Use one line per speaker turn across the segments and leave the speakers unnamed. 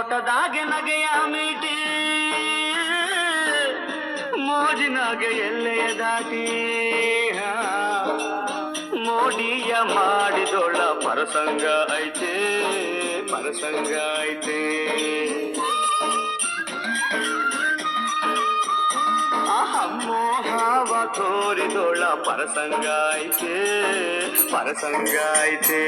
ನೋಟದಾಗೆ ನಗೆಯ ಮೀಟಿ, ಮೋಜಿನಾಗೆ ಎಲ್ಲೆಯ ದಾಟಿ ಮೋಡಿಯ ಮಾಡಿದೊಳ ಪರಸಂಗ ಐತೆ ಪರಸಂಗ ಐತೆ. ಮೋಹವ ತೋರಿದೊಳ ಪರಸಂಗ ಐತೆ ಪರಸಂಗ ಐತೆ.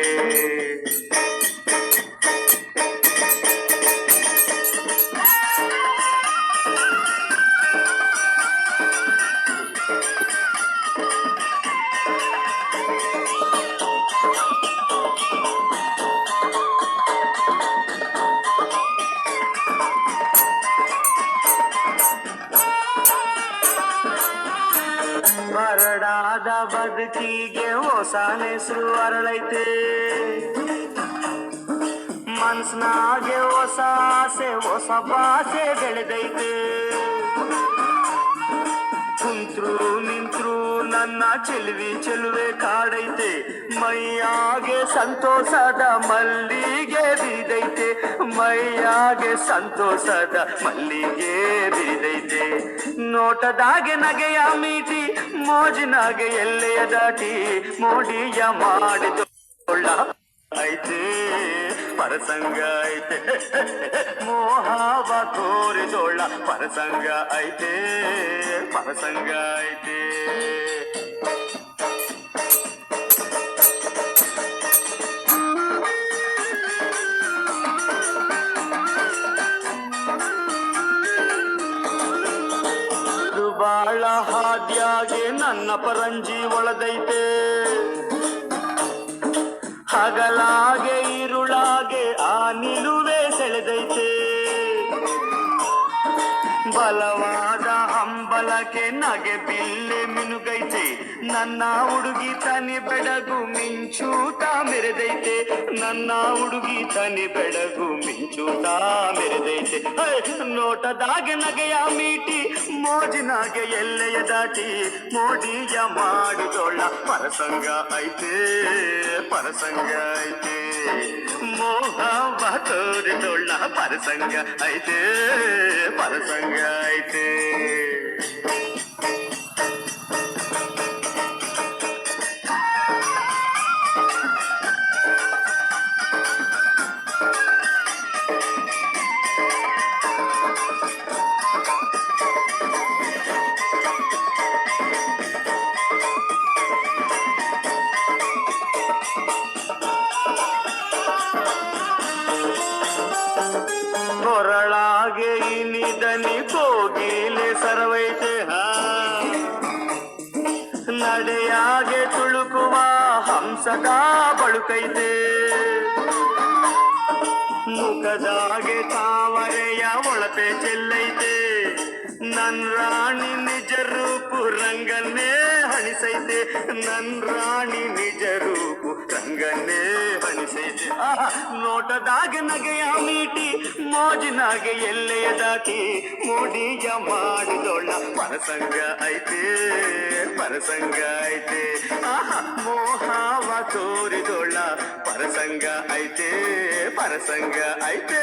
ಬರಡಾದ ಬದುಕಿಗೆ ಹೊಸ ನೆಸರು ಅರಳೈತೆ. ಮನ್ಸ್ನಾಗೆ ಹೊಸ ಆಸೆ ಹೊಸ ಭಾಷೆ ಬೆಳೆದೈತೆ. ನನ್ನ ಚೆಲುವಿ ಚೆಲುವೆ ಕಾಡೈತೆ. ಮೈಯಾಗೆ ಸಂತೋಷದ ಮಲ್ಲಿಗೆ ಬಿದೈತೆ ಮೈಯಾಗೆ ಸಂತೋಷದ ಮಲ್ಲಿಗೆ ಬಿದೈತೆ ನೋಟದಾಗೆ ನಗೆಯ ಮೀಟಿ, ಮೋಜಿನಾಗೆ ಎಲ್ಲೆಯ ದಾಟಿ. ಮೋಡಿಯ ಮಾಡಿದ ಐತೆ, ಪರಸಂಗ ಐತೆ. ಮೋಹವ ತೋರಿದೋಳ ಪರಸಂಗ ಐತೆ ಪರಸಂಗ ಐತೆ. ಹಾದ್ಯಾಗೆ ನನ್ನ ಪರಂಜಿ ಒಳದೈತೆ ಹಗಲಾಗೆ ಇರುಳಾಗೆ ಆ ನಿಲುವೆ ಸೆಳೆದೈತೆ. ಬಲವಾದ ಹಂಬಲಕ್ಕೆ ನಗೆ ಬಿಲ್ಲೆ ಮಿನುಗೈತೆ. ನನ್ನ ಹುಡುಗಿ ತನಿ ಬೆಡಗು ತಾ ಮೆರೆದೈತೆ. ನನ್ನ ಹುಡುಗಿ ತನಿ ಬೆಡಗು ತಾ ಮೆರೆದೈತೆ. ನೋಟದಾಗ ನಗೆಯ ಮೀಟಿ, ಮೋಜಿನಾಗೆ ಎಲ್ಲೆಯ ದಾಟಿ. ಮೋಡಿಯ ಮಾಡಿದೊಳ್ಳ ಪರಸಂಗ ಐತೆ ಪರಸಂಗ ಐತೆ. ಮೋಹವ ತೋರಿದೊಳ್ಳ ಪರಸಂಗ ಐತೆ ಪರಸಂಗ ಐತೆ. ಕೊರಳಾಗೆ ಇನಿದನಿ ಕೋಗಿಲೆ ಸರವೈತೆ ನಡೆಯಾಗೆ ತುಳುಕುವ ಹಂಸದ ಬಳುಕೈತೆ. ಮುಖದಾಗೆ ತಾವರೆಯ ಒಳಪೆ ಚೆಲ್ಲೈತೆ. ನನ್ ರಾಣಿ ನಿಜ ರೂಪು ರಂಗನ್ನೇ ಹಣಿಸೈತೆ. ನನ್ ರಾಣಿ ನಿಜ ರೂಪು ರಂಗನ್ನೇ ಹಣಿಸೈತೆ. ನೋಟದಾಗ ನಗೆಯ ಮೀಟಿ ಮೋಜಿನಾಗ ಎಲ್ಲೆಯ ದಾಟಿ. ಮೋಡಿಯ ಮಾಡಿದೊಳ್ಳ ಪರಸಂಗ ಐತೆ ಪರಸಂಗ ಐತೆ. ಆಹಾ, ಮೋಹವ ತೋರಿದೊಳ್ಳ ಪರಸಂಗ ಐತೆ ಪರಸಂಗ ಐತೆ.